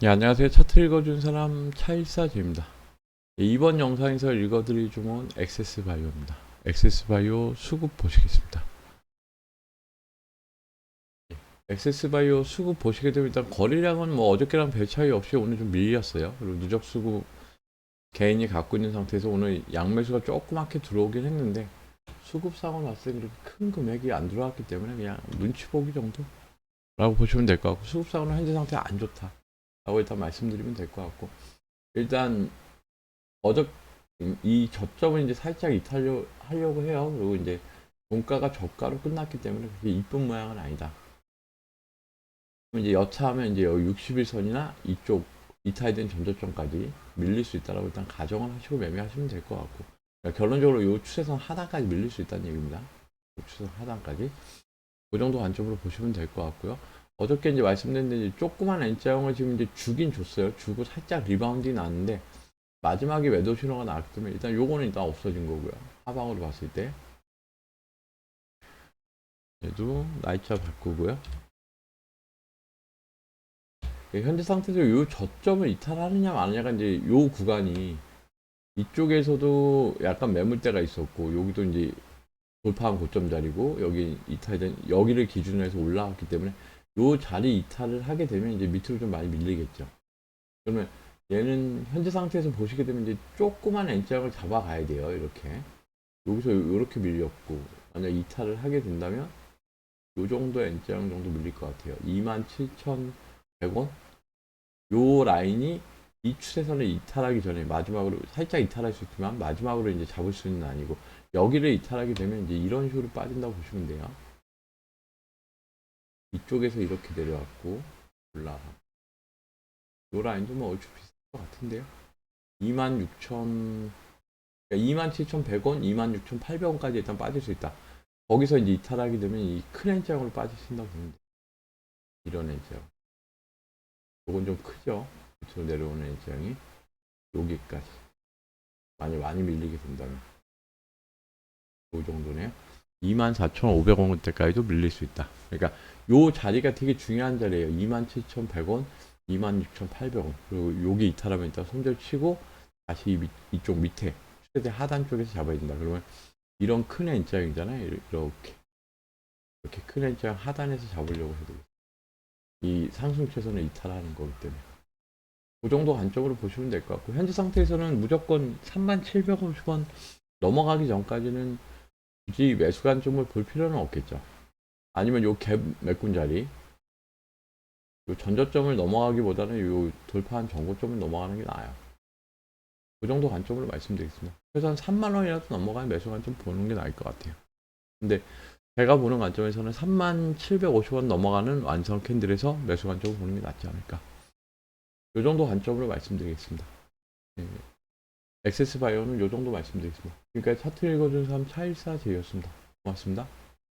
네, 안녕하세요. 차트 읽어준 사람 차일사제입니다. 네, 이번 영상에서 읽어드릴 종목은 엑세스 바이오입니다. 엑세스 바이오 수급 보시겠습니다. 네, 엑세스 바이오 수급 보시게 되면 일단 거래량은 뭐 어저께랑 별 차이 없이 오늘 좀 밀렸어요. 그리고 누적 수급 개인이 갖고 있는 상태에서 오늘 양매수가 조그맣게 들어오긴 했는데 수급상으로 봤을 때 그렇게 큰 금액이 안 들어왔기 때문에 그냥 눈치 보기 정도 라고 보시면 될 것 같고 수급상으로 현재 상태 안 좋다. 라고 일단 말씀드리면 될 것 같고 일단 어저 이 저점을 이제 살짝 이탈려 하려고 해요. 그리고 이제 종가가 저가로 끝났기 때문에 그렇게 이쁜 모양은 아니다. 이제 여차하면 이제 여기 60일선이나 이쪽 이탈된 전저점까지 밀릴 수 있다라고 일단 가정을 하시고 매매하시면 될 것 같고 그러니까 결론적으로 이 추세선 하단까지 밀릴 수 있다는 얘기입니다. 이 추세선 하단까지 그 정도 관점으로 보시면 될 것 같고요. 어저께 이제 말씀드린 대로 조그만 N자형을 지금 이제 주긴 줬어요. 주고 살짝 리바운딩 나왔는데 마지막에 매도 신호가 나왔기 때문에 일단 요거는 일단 없어진 거고요. 하방으로 봤을 때 얘도 날짜 바꾸고요. 예, 현재 상태에서 요 저점을 이탈하느냐 마느냐가 이제 요 구간이 이쪽에서도 약간 매물대가 있었고 여기도 이제 돌파한 고점 자리고 여기 이탈된 여기를 기준으로 해서 올라왔기 때문에 요 자리 이탈을 하게 되면 이제 밑으로 좀 많이 밀리겠죠. 그러면 얘는 현재 상태에서 보시게 되면 이제 조그만 N장을 잡아가야 돼요. 이렇게. 여기서 이렇게 밀렸고, 만약 이탈을 하게 된다면, 요 정도 N장 정도 밀릴 것 같아요. 27,100원? 요 라인이 이 추세선을 이탈하기 전에 마지막으로 살짝 이탈할 수 있지만 마지막으로 이제 잡을 수는 아니고 여기를 이탈하게 되면 이제 이런 식으로 빠진다고 보시면 돼요. 이쪽에서 이렇게 내려왔고 올라가. 요 라인도 뭐 얼추 비슷할 것 같은데요. 26,000 그러니까 27,100원, 26,800원까지 일단 빠질 수 있다. 거기서 이제 이탈하게 되면 이 큰 N장으로 빠지신다고 돼요. 이런 N장. 요건 좀 크죠? 밑으로 내려오는 N장이 여기까지. 많이 많이 밀리게 된다면. 요 정도네요. 24,500원대까지도 밀릴 수 있다. 그러니까 요 자리가 되게 중요한 자리예요. 27,100원, 26,800원. 그리고 여기 이탈하면 일단 손절 치고 다시 이 밑- 이쪽 밑에 최대 하단 쪽에서 잡아야 된다. 그러면 이런 큰 N장이잖아요. 이렇게. 이렇게 큰 N장 하단에서 잡으려고 해도 이 상승 최선을 이탈하는 거기 때문에 그 정도 관점으로 보시면 될 것 같고 현재 상태에서는 무조건 3750원 넘어가기 전까지는 굳이 매수 관점을 볼 필요는 없겠죠. 아니면 요 갭 메꾼 자리 요 전저점을 넘어가기보다는 요 돌파한 전고점을 넘어가는 게 나아요. 그 정도 관점으로 말씀드리겠습니다. 그래서 한 3만 원이라도 넘어가는 매수 관점 보는 게 나을 것 같아요. 근데 제가 보는 관점에서는 3만 750원 넘어가는 완성 캔들에서 매수 관점을 보는 게 낫지 않을까. 요 정도 관점으로 말씀드리겠습니다. 네. 엑세스 바이오는 요 정도 말씀드리겠습니다. 그러니까 차트 읽어준 사람 차일사제였습니다. 고맙습니다.